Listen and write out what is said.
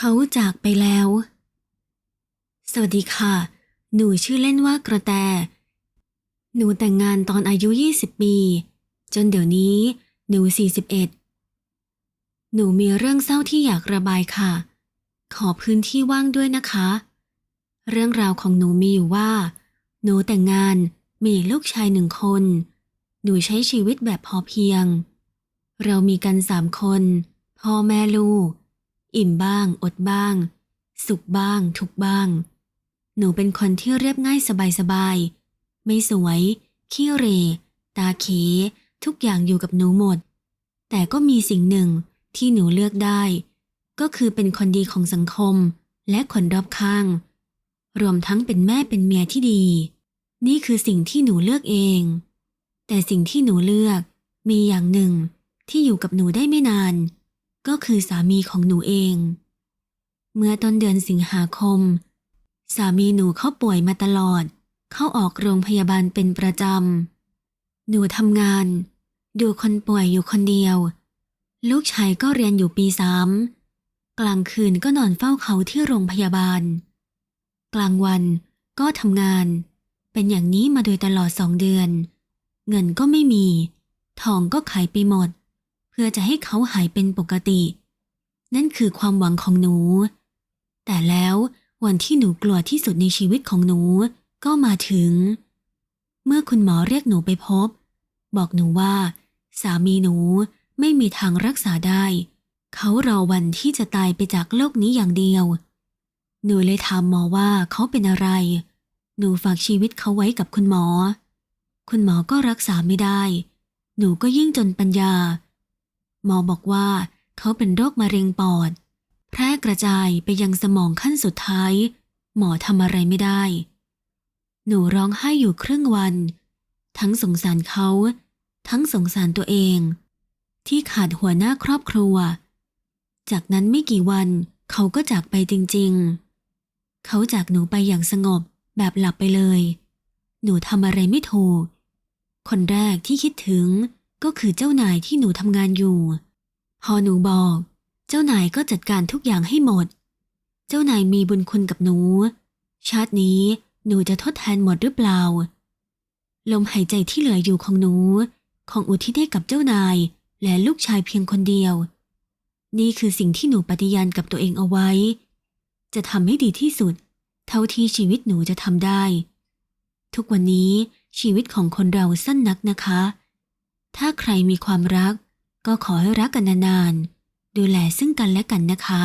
เขาจากไปแล้ว สวัสดีค่ะ หนูชื่อเล่นว่ากระแต หนูแต่งงานตอนอายุ 20 ปี จนเดี๋ยวนี้ หนู 41 หนูมีเรื่องเศร้าที่อยากระบายค่ะ ขอพื้นที่ว่างด้วยนะคะ เรื่องราวของหนูมีอยู่ว่า หนูแต่งงานมีลูกชายหนึ่งคน หนูใช้ชีวิตแบบพอเพียง เรามีกันสามคน พ่อแม่ลูก อิ่มบ้าง อดบ้าง สุขบ้าง ทุกบ้าง หนูเป็นคนที่เรียบง่ายสบายๆ ไม่สวย ขี้เร ตาเขทุกอย่างอยู่กับหนูหมด แต่ก็มีสิ่งหนึ่งที่หนูเลือกได้ ก็คือเป็นคนดีของสังคมและคนรอบข้าง รวมทั้งเป็นแม่เป็นเมียที่ดี นี่คือสิ่งที่หนูเลือกเอง แต่สิ่งที่หนูเลือกมีอย่างหนึ่งที่อยู่กับหนูได้ไม่นาน ก็คือสามีของหนูเอง เมื่อต้นเดือนสิงหาคม สามีหนูเขาป่วยมาตลอด เข้าออกโรงพยาบาลเป็นประจำ หนูทำงาน ดูคนป่วยอยู่คนเดียว ลูกชายก็เรียนอยู่ปีสามกลางคืนก็นอนเฝ้าเขาที่โรงพยาบาล กลางวันก็ทำงาน เป็นอย่างนี้มาโดยตลอดสองเดือน เงินก็ไม่มี ทองก็ขายไปหมด พื่อจะให้เขาหายเป็นปกติ นั่นคือความหวังของหนู แต่แล้ววันที่หนูกลัวที่สุดในชีวิตของหนูก็มาถึง เมื่อคุณหมอเรียกหนูไปพบ บอกหนูว่า สามีหนูไม่มีทางรักษาได้ เขารอวันที่จะตายไปจากโลกนี้อย่างเดียว หนูเลยถามหมอว่าเขาเป็นอะไร หนูฝากชีวิตเขาไว้กับคุณหมอ คุณหมอก็รักษาไม่ได้ หนูก็ยิ่งจนปัญญา หมอบอกว่าเขาเป็นโรคมะเร็งปอด แพร่กระจายไปยังสมองขั้นสุดท้าย หมอทำอะไรไม่ได้ หนูร้องไห้อยู่ครึ่งวัน ทั้งสงสารเขา ทั้งสงสารตัวเอง ที่ขาดหัวหน้าครอบครัว จากนั้นไม่กี่วันเขาก็จากไปจริง ๆ เขาจากหนูไปอย่างสงบแบบหลับไปเลย หนูทำอะไรไม่ถูก คนแรกที่คิดถึง ก็คือเจ้านายที่หนูทำงานอยู่ พอหนูบอก เจ้านายก็จัดการทุกอย่างให้หมด เจ้านายมีบุญคุณกับหนู ชาตินี้หนูจะทดแทนหมดหรือเปล่า ลมหายใจที่เหลืออยู่ของหนู ของอุทิศให้กับเจ้านายและลูกชายเพียงคนเดียว นี่คือสิ่งที่หนูปฏิญาณกับตัวเองเอาไว้ จะทำให้ดีที่สุด เท่าที่ชีวิตหนูจะทำได้ ทุกวันนี้ชีวิตของคนเราสั้นนักนะคะ ถ้าใครมีความรัก ก็ขอให้รักกันนานๆ ดูแลซึ่งกันและกันนะคะ